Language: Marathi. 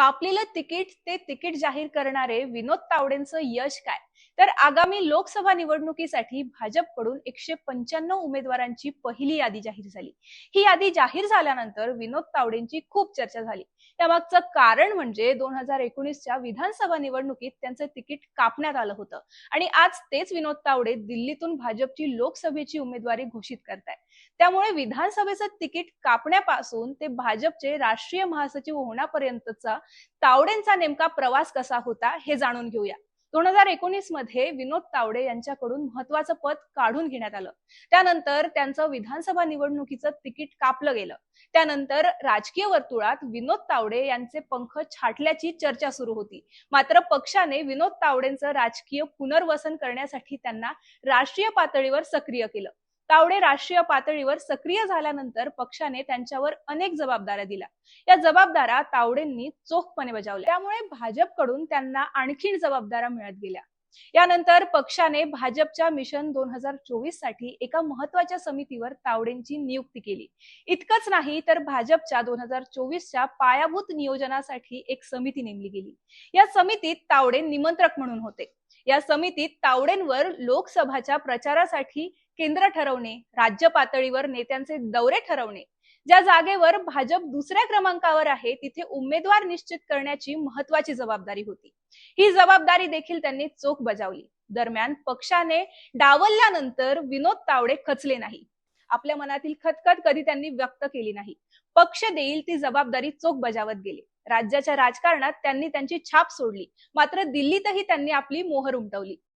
कापलेलं तिकीट ते तिकीट जाहीर करणारे विनोद तावडेंचं यश काय? तर आगामी लोकसभा निवडणुकीसाठी भाजपकडून एकशे पंच्याण्णव उमेदवारांची पहिली यादी जाहीर झाली. ही यादी जाहीर झाल्यानंतर विनोद तावडेंची खूप चर्चा झाली. त्यामागचं कारण म्हणजे दोन हजार एकोणीसच्या विधानसभा निवडणुकीत त्यांचं तिकीट कापण्यात आलं होतं. आणि आज तेच विनोद तावडे दिल्लीतून भाजपची लोकसभेची उमेदवारी घोषित करताय त्यामुळे विधानसभेचं तिकीट कापण्यापासून ते भाजपचे राष्ट्रीय महासचिव होण्यापर्यंतचा तावडेंचा नेमका प्रवास कसा होता हे जाणून घेऊया. दोन हजार एकोणीसमध्ये विनोद तावडे यांच्याकडून महत्वाचं पद काढून घेण्यात आलं. त्यानंतर त्यांचं विधानसभा निवडणुकीचं तिकीट कापलं गेलं. त्यानंतर राजकीय वर्तुळात विनोद तावडे यांचे पंख छाटल्याची चर्चा सुरू होती. मात्र पक्षाने विनोद तावडेंचं राजकीय पुनर्वसन करण्यासाठी त्यांना राष्ट्रीय पातळीवर सक्रिय केलं. तावडे राष्ट्रीय पातळीवर सक्रिय झाल्यानंतर पक्षाने त्यांच्यावर अनेक जबाबदाऱ्या दिल्या. या जबाबदाऱ्या तावडेंनी चोखपणे बजावल्या. त्यामुळे भाजपकडून त्यांना आणखीन जबाबदाऱ्या मिळत गेल्या. यानंतर पक्षाने भाजपच्या मिशन दोन हजार चोवीससाठी एका महत्त्वाच्या समितीवर तावडेंची नियुक्ती केली. इतकंच नाही तर भाजपच्या दोन हजार चोवीसच्या पायाभूत नियोजनासाठी एक समिती नेमली गेली. या समितीत तावडे निमंत्रक म्हणून होते. या समितीत तावडेंवर लोकसभाच्या प्रचारासाठी केंद्र ठरवणे राज्य पातळीवर नेत्यांचे दौरे ठरवणे. ज्या जागेवर भाजप दुसऱ्या क्रमांकावर आहे तिथे उमेदवार निश्चित करण्याची महत्वाची जबाबदारी होती. ही जबाबदारी देखील त्यांनी चोख बजावली. दरम्यान पक्षाने डावलल्यानंतर विनोद तावडे खचले नाही. आपल्या मनातील खतखत कधी त्यांनी व्यक्त केली नाही. पक्ष देईल ती जबाबदारी चोख बजावत गेले. राज्याच्या राजकारणात त्यांनी त्यांची छाप सोडली. मात्र दिल्लीतही त्यांनी आपली मोहर उमटवली.